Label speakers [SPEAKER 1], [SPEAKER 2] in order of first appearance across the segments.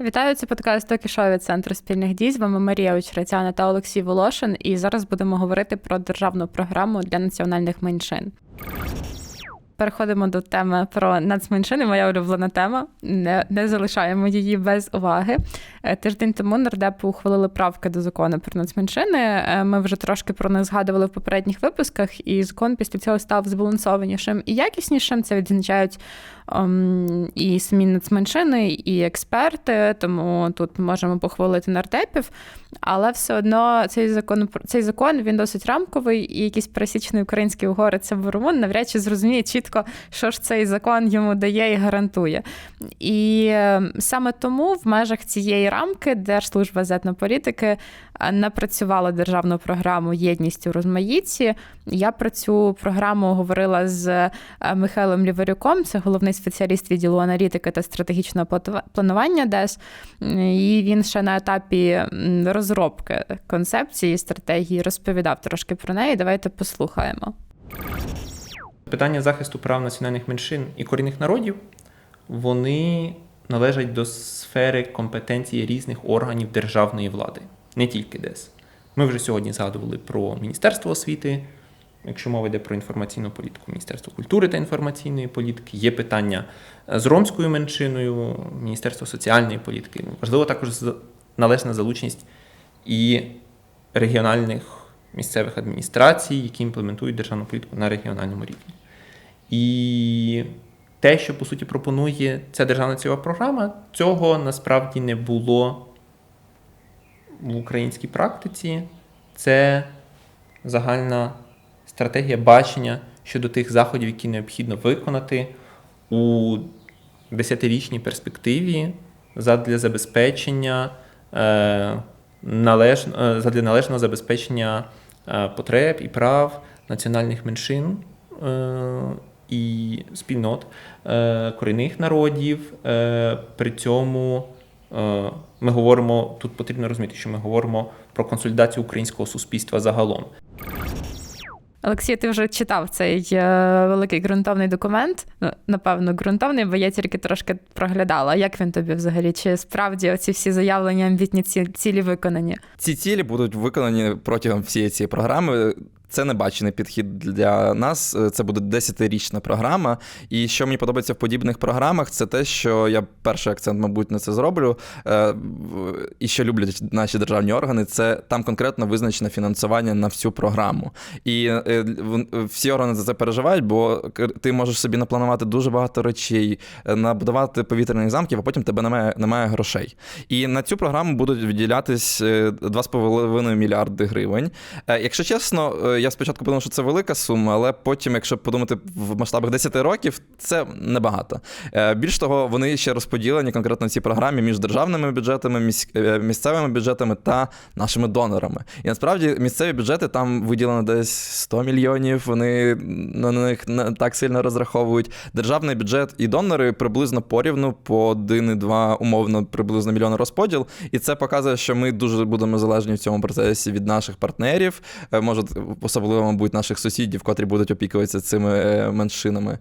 [SPEAKER 1] Вітаю, це подкаст Токішо від Центру спільних дій. З вами Марія Очеретяна та Олексій Волошин. І зараз будемо говорити про державну програму для національних меншин. Переходимо до теми про нацменшини. Моя улюблена тема. Не не залишаємо її без уваги. Е, Тиждень тому нардепи ухвалили правки до закону про нацменшини. Е, Ми вже трошки про них згадували в попередніх випусках, і закон після цього став збалансованішим і якіснішим. Це відзначають ем, і самі нацменшини, і експерти. Тому тут можемо похвалити нардепів. Але все одно цей закон цей закон він досить рамковий, і якийсь пересічний український угорець або румун навряд чи зрозуміє чітко, що ж цей закон йому дає і гарантує. І е, саме тому в межах цієї рамки Держслужба з етнополітики е, напрацювала державну програму Єдність у розмаїтті. Я про цю програму говорила з е, Михайлом Ліварюком, це головний спеціаліст відділу аналітики та стратегічного планування ДЕС. І він ще на етапі розробки концепції стратегії розповідав трошки про неї. Давайте послухаємо.
[SPEAKER 2] Питання захисту прав національних меншин і корінних народів вони належать до сфери компетенції різних органів державної влади, не тільки ДЕС. Ми вже сьогодні згадували про Міністерство освіти. Якщо мова йде про інформаційну політику, Міністерство культури та інформаційної політики, є питання з ромською меншиною, Міністерство соціальної політики. Важливо також належна залученість і регіональних місцевих адміністрацій, які імплементують державну політику на регіональному рівні. І те, що по суті пропонує ця державна цільова програма, цього насправді не було в українській практиці. Це загальна стратегія бачення щодо тих заходів, які необхідно виконати у десятирічній перспективі задля забезпечення е, належ, е, задля належного забезпечення е, потреб і прав національних меншин і спільнот корінних народів. При цьому ми говоримо тут потрібно розуміти, що ми говоримо про консолідацію українського суспільства загалом.
[SPEAKER 1] Олексій, ти вже читав цей е, великий ґрунтовний документ. Ну, напевно, ґрунтовний, бо я тільки трошки проглядала. Як він тобі взагалі? Чи справді оці всі заявлення амбітні цілі виконані?
[SPEAKER 3] Ці цілі будуть виконані протягом всієї цієї програми. Це небачений підхід для нас. Це буде десятирічна програма. І що мені подобається в подібних програмах, це те, що я перший акцент, мабуть, на це зроблю. Е, і що люблять наші державні органи, це там конкретно визначене фінансування на всю програму. І е, всі органи за це переживають, бо ти можеш собі напланувати дуже багато речей, е, набудувати повітряних замків, а потім тебе немає немає грошей. І на цю програму будуть виділятись 2,5 мільярди гривень. Якщо чесно, я спочатку подумав, що це велика сума, але потім, якщо подумати в масштабах 10 років, це небагато. Е, більш того, вони ще розподілені конкретно в цій програмі між державними бюджетами, е, місцевими бюджетами та нашими донорами. І насправді місцеві бюджети там виділено десь 100 мільйонів. Вони на них не так сильно розраховують. Державний бюджет і донори приблизно порівну по 1,2 умовно приблизно мільйона розподіл. І це показує, що ми дуже будемо залежні в цьому процесі від наших партнерів. Е, може, особливо, мабуть, наших сусідів, котрі будуть опікуватися цими е, меншинами.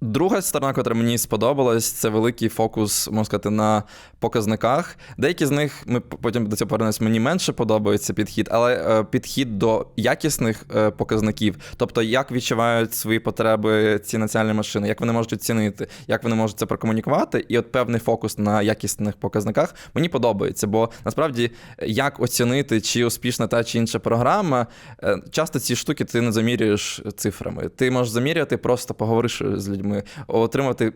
[SPEAKER 3] Друга сторона, яка мені сподобалась, це великий фокус, можна сказати, на показниках. Деякі з них ми потім до цього повернемось, мені менше подобається підхід, але е, підхід до якісних е, показників, тобто як відчувають свої потреби ці національні машини, як вони можуть оцінити, як вони можуть це прокомунікувати, і от певний фокус на якісних показниках мені подобається, бо насправді як оцінити, чи успішна та чи інша програма, е, часто ці штуки ти не замірюєш цифрами. Ти можеш заміряти, просто поговориш з людьми людьми, отримати.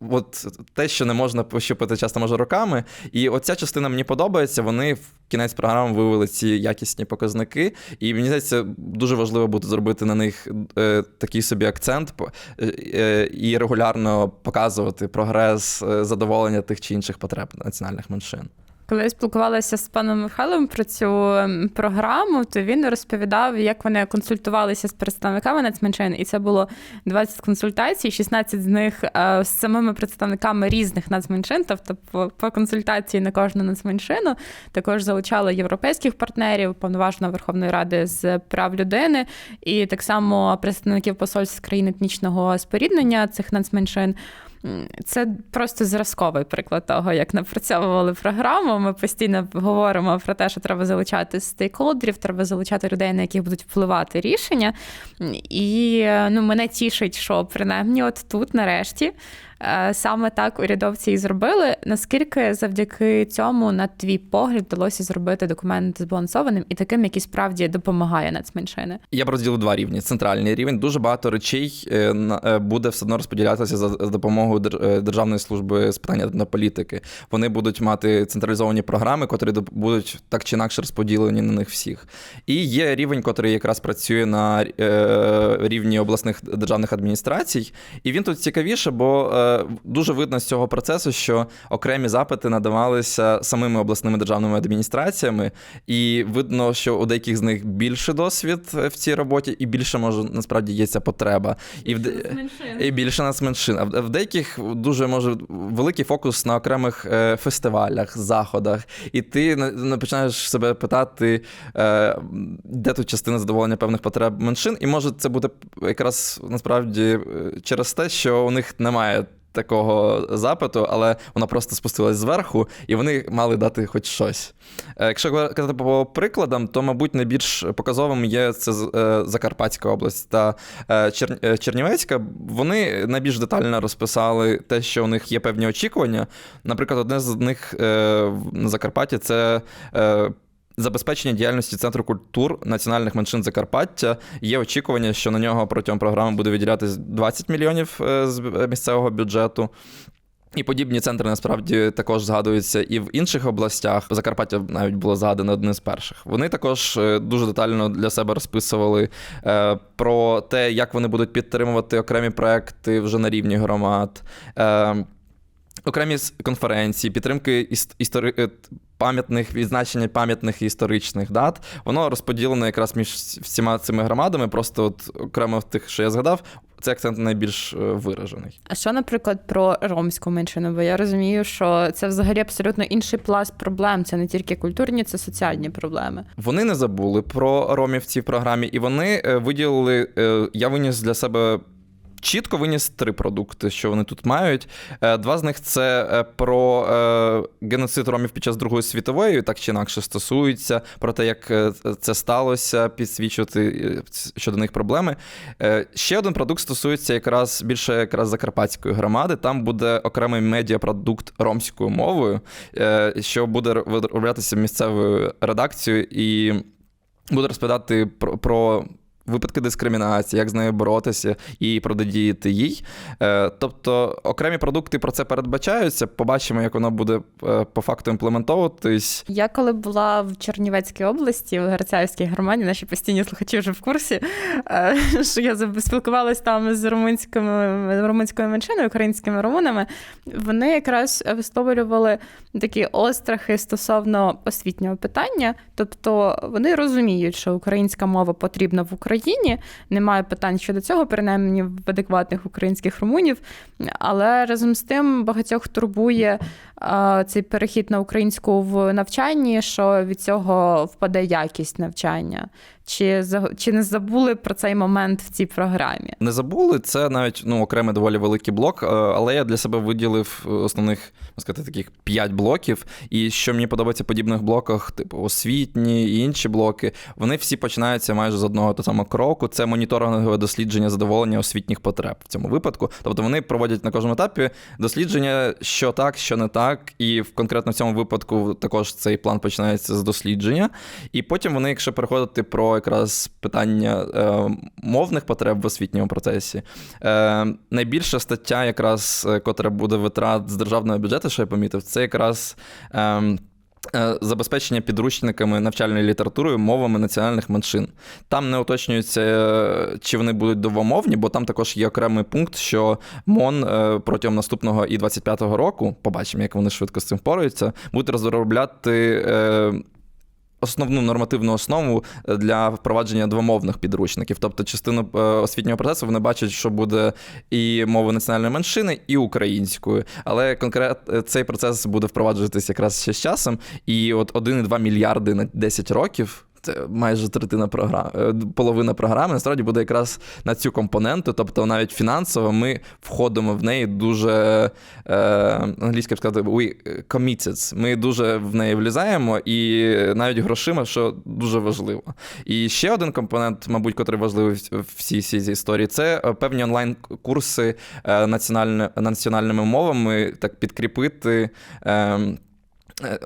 [SPEAKER 3] От те, що не можна пощупати часто може роками. І оця частина мені подобається. Вони в кінець програми вивели ці якісні показники. І мені здається, дуже важливо буде зробити на них е, такий собі акцент е, е, і регулярно показувати прогрес е, задоволення тих чи інших потреб національних меншин.
[SPEAKER 1] Коли я спілкувалася з паном Михайлом про цю ем, програму, то він розповідав, як вони консультувалися з представниками нацменшин, і це було 20 консультацій, 16 з них е, з самими представниками різних нацменшин, тобто по, консультації на кожну нацменшину. Також залучали європейських партнерів, повноваженого Верховної Ради з прав людини, і так само представників посольств країн етнічного споріднення цих нацменшин. Це просто зразковий приклад того, як напрацьовували програму. Ми постійно говоримо про те, що треба залучати стейкхолдерів, треба залучати людей, на яких будуть впливати рішення. І ну, мене тішить, що принаймні от тут, нарешті, е, саме так урядовці і зробили. Наскільки завдяки цьому, на твій погляд, вдалося зробити документ збалансованим і таким, який справді допомагає нацменшини?
[SPEAKER 3] Я б розділив два рівні. Центральний рівень дуже багато речей е, е, буде все одно розподілятися за, допомогою Дер- е, Державної служби з питання на політики. Вони будуть мати централізовані програми, котрі будуть так чи інакше розподілені на них всіх. І є рівень, котрий якраз працює на е, рівні обласних державних адміністрацій. І він тут цікавіше, бо е, дуже видно з цього процесу, що окремі запити надавалися самими обласними державними адміністраціями, і видно, що у деяких з них більше досвід е, в цій роботі, і більше може насправді є ця потреба. І, в, і більше нас меншин. А в, деяких дуже може великий фокус на окремих е, фестивалях, заходах. І ти на- на- починаєш себе питати, е, де тут частина задоволення певних потреб меншин, і може це буде якраз насправді через те, що у них немає. Такого запиту, але вона просто спустилась зверху, і вони мали дати хоч щось. Е, Якщо казати по прикладам, то, мабуть, найбільш показовим є це е, Закарпатська область та е, Чер- Чернівецька. Вони найбільш детально розписали те, що у них є певні очікування. Наприклад, одне з них на Закарпатті це. Забезпечення діяльності Центру культур національних меншин Закарпаття є очікування, що на нього протягом програми буде виділятись 20 мільйонів е, з місцевого бюджету. І подібні центри насправді також згадуються і в інших областях. Закарпаття навіть було згадано одним з перших. Вони також е, дуже детально для себе розписували е, про те, як вони будуть підтримувати окремі проекти вже на рівні громад. Окремі конференції, підтримки іс- істори... пам'ятних відзначення пам'ятних і історичних дат, воно розподілено якраз між всіма цими громадами. Просто от окремо в тих, що я згадав, цей акцент найбільш е, виражений.
[SPEAKER 1] А що, наприклад, про ромську меншину? Бо я розумію, що це взагалі абсолютно інший пласт проблем. Це не тільки культурні, це соціальні проблеми.
[SPEAKER 3] Вони не забули про ромів в цій програмі, і вони е, виділили. е, Я виніс для себе. Чітко виніс три продукти, що вони тут мають. Е, Два з них це е, про е, геноцид ромів під час Другої світової, так чи інакше стосується, про те, як це сталося, підсвічувати щодо них проблеми. Ще один продукт стосується якраз більше якраз Закарпатської громади. Там буде окремий медіапродукт ромською мовою, що буде вироблятися місцевою редакцією і буде розповідати про. про Випадки дискримінації, як з нею боротися і протидіяти їй. Е, тобто окремі продукти про це передбачаються. Побачимо, як воно буде е, по факту імплементовуватись.
[SPEAKER 1] Я коли була в Чернівецькій області, в Гарцявській громаді, наші постійні слухачі вже в курсі, е, що я спілкувалась там з румунськими румунською меншиною, українськими румунами. Вони якраз висловлювали такі острахи стосовно освітнього питання. Тобто вони розуміють, що українська мова потрібна в Україні. Немає питань щодо цього, принаймні в адекватних українських румунів. Але разом з тим багатьох турбує а, цей перехід на українську в навчанні, що від цього впаде якість навчання. Чи, чи не забули про цей момент в цій програмі?
[SPEAKER 3] Не забули, це навіть ну, окремий доволі великий блок, е, але я для себе виділив е, основних, сказати, таких п'ять блоків. І що мені подобається в подібних блоках, типу освітні і інші блоки, вони всі починаються майже з одного того самого кроку. Це моніторингове дослідження задоволення освітніх потреб в цьому випадку. Тобто вони проводять на кожному етапі дослідження, що так, що не так. І в конкретно в цьому випадку також цей план починається з дослідження. І потім вони, якщо переходити про якраз питання е, мовних потреб в освітньому процесі, е, найбільша стаття, якраз е, котра буде витрат з державного бюджету, що я помітив, це якраз. Е, Забезпечення підручниками навчальною літературою мовами національних меншин. Там не уточнюється, е, чи вони будуть двомовні, бо там також є окремий пункт, що МОН е, протягом наступного і 25-го року, побачимо, як вони швидко з цим впораються, будуть розробляти. Е, Основну нормативну основу для впровадження двомовних підручників, тобто частину е, освітнього процесу вони бачать, що буде і мова національної меншини, і українською. Але конкрет цей процес буде впроваджуватись якраз ще з часом. І от 1,2 мільярди на 10 років майже третина програми, половина програми насправді буде якраз на цю компоненту. Тобто, навіть фінансово ми входимо в неї дуже е, англійською б сказати, we committed. Ми дуже в неї влізаємо, і навіть грошима, що дуже важливо. І ще один компонент, мабуть, котрий важливий в всій цій історії, це е, певні онлайн-курси е, національними мовами, так підкріпити. Е, е,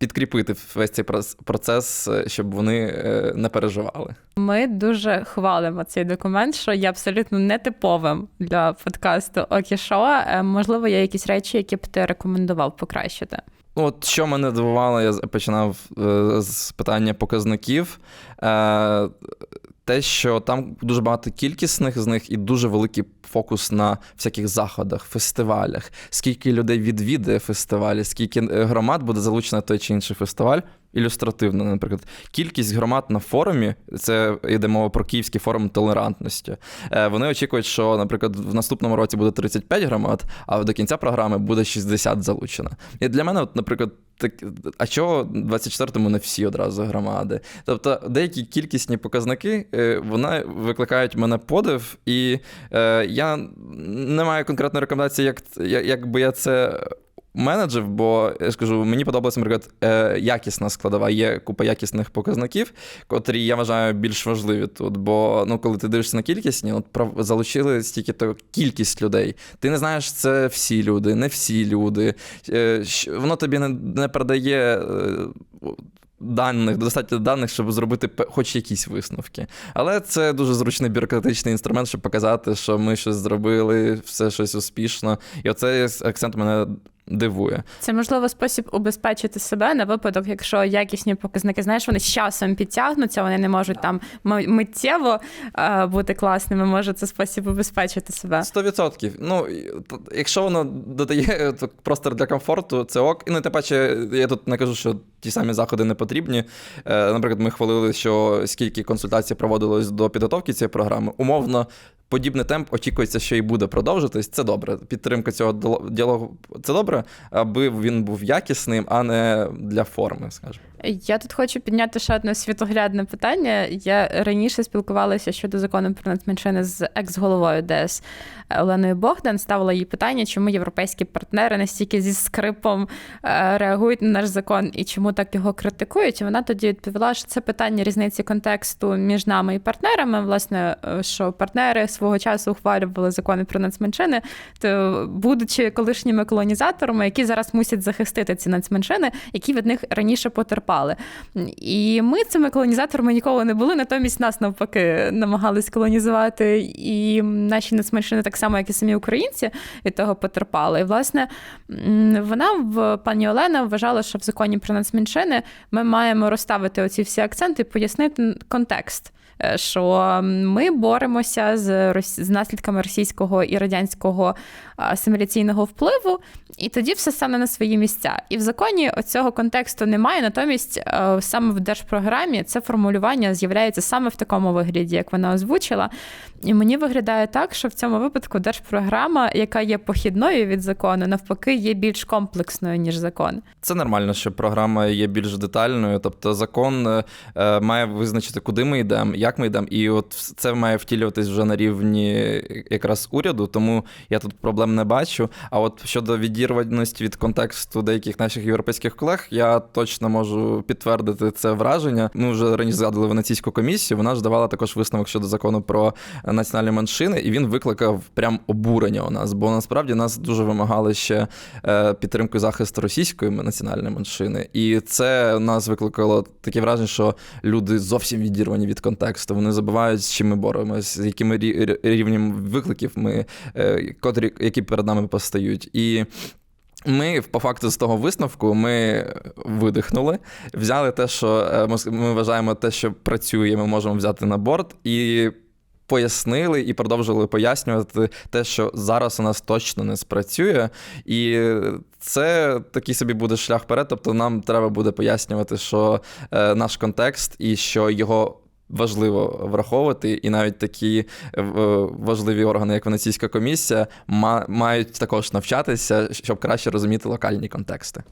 [SPEAKER 3] Підкріпити весь цей процес, е, щоб вони е, не переживали.
[SPEAKER 1] Ми дуже хвалимо цей документ, що є абсолютно нетиповим для подкасту Окішо. Е, Можливо, є якісь речі, які б ти рекомендував покращити.
[SPEAKER 3] Ну, От що мене дивувало, я починав з питання показників. Те, що там дуже багато кількісних з них і дуже великий фокус на всяких заходах, фестивалях, скільки людей відвідає фестивалі, скільки е, громад буде залучено той чи інший фестиваль. Ілюстративно, наприклад, кількість громад на форумі, це йде мова про Київський форум толерантності. Е, Вони очікують, що, наприклад, в наступному році буде 35 громад, а до кінця програми буде 60 залучено. І для мене, от, наприклад, так, а чого 24-му не всі одразу громади? Тобто деякі кількісні показники е, вони викликають мене подив, і е, я не маю конкретної рекомендації, як, як, би я це менеджер, бо я ж кажу, мені подобається, наприклад, е, якісна складова. Є купа якісних показників, котрі я вважаю більш важливі тут. Бо ну, коли ти дивишся на кількісні, от прав- залучили стільки то кількість людей. Ти не знаєш, це всі люди, не всі люди. Е, Воно тобі не, не передає. е, Даних, достатньо даних, щоб зробити хоч якісь висновки. Але це дуже зручний бюрократичний інструмент, щоб показати, що ми щось зробили, все щось успішно. І оцей акцент мене дивує.
[SPEAKER 1] Це можливо спосіб убезпечити себе на випадок, якщо якісні показники, знаєш, вони з часом підтягнуться, вони не можуть там миттєво е, бути класними. Може, це спосіб убезпечити себе.
[SPEAKER 3] 100%. Ну, якщо воно додає е, то простір для комфорту, це ок. І ну, тим паче, я тут не кажу, що ті самі заходи не потрібні. Е, наприклад, ми хвалили, що скільки консультацій проводилось до підготовки цієї програми. Умовно, подібний темп очікується, що і буде продовжитись. Це добре. Підтримка цього діалог- діалогу це добре, аби він був якісним, а не для форми, скажімо.
[SPEAKER 1] Я тут хочу підняти ще одне світоглядне питання. Я раніше спілкувалася щодо закону про нацменшини з екс-головою ДС Оленою Богдан. Ставила їй питання, чому європейські партнери настільки зі скрипом е, реагують на наш закон і чому так його критикують. І вона тоді відповіла, що це питання різниці контексту між нами і партнерами. Власне, е, що партнери свого часу ухвалювали закони про нацменшини, то будучи колишніми колонізаторами, які зараз мусять захистити ці нацменшини, які від них раніше потерпали. І ми цими колонізаторами ніколи не були, натомість нас навпаки намагались колонізувати, і наші нацменшини, так само, як і самі українці, від того потерпали. І власне вона в пані Олена вважала, що в законі про нацменшини ми маємо розставити оці всі акценти пояснити контекст. Е, Що ми боремося з, з наслідками російського і радянського асиміляційного впливу, і тоді все стане на свої місця. І в законі цього контексту немає. Натомість, е, саме в держпрограмі це формулювання з'являється саме в такому вигляді, як вона озвучила. І мені виглядає так, що в цьому випадку держпрограма, яка є похідною від закону, навпаки, є більш комплексною ніж закон.
[SPEAKER 3] Це нормально, що програма є більш детальною. Тобто закон е, має визначити, куди ми йдемо, ми йдемо, і от це має втілюватись вже на рівні якраз уряду, тому я тут проблем не бачу. А от щодо відірваності від контексту деяких наших європейських колег, я точно можу підтвердити це враження. Ми вже раніше згадували Венеційську комісію. Вона ж давала також висновок щодо закону про національні меншини, і він викликав прям обурення у нас, бо насправді нас дуже вимагали ще е, підтримку і захист російської національної меншини. І це нас викликало таке враження, що люди зовсім відірвані від контексту. Вони забувають, з чим ми боремось, з якими рі- рі- рівнем викликів ми, е, котрі, які перед нами постають. І ми, по факту, з того висновку ми видихнули, взяли те, що е, ми вважаємо те, що працює, ми можемо взяти на борт, і пояснили і продовжили пояснювати те, що зараз у нас точно не спрацює. І це такий собі буде шлях вперед. Тобто нам треба буде пояснювати, що е, наш контекст і що його. Важливо враховувати, і навіть такі е, важливі органи, як Венеційська комісія, ма- мають також навчатися, щоб краще розуміти локальні контексти.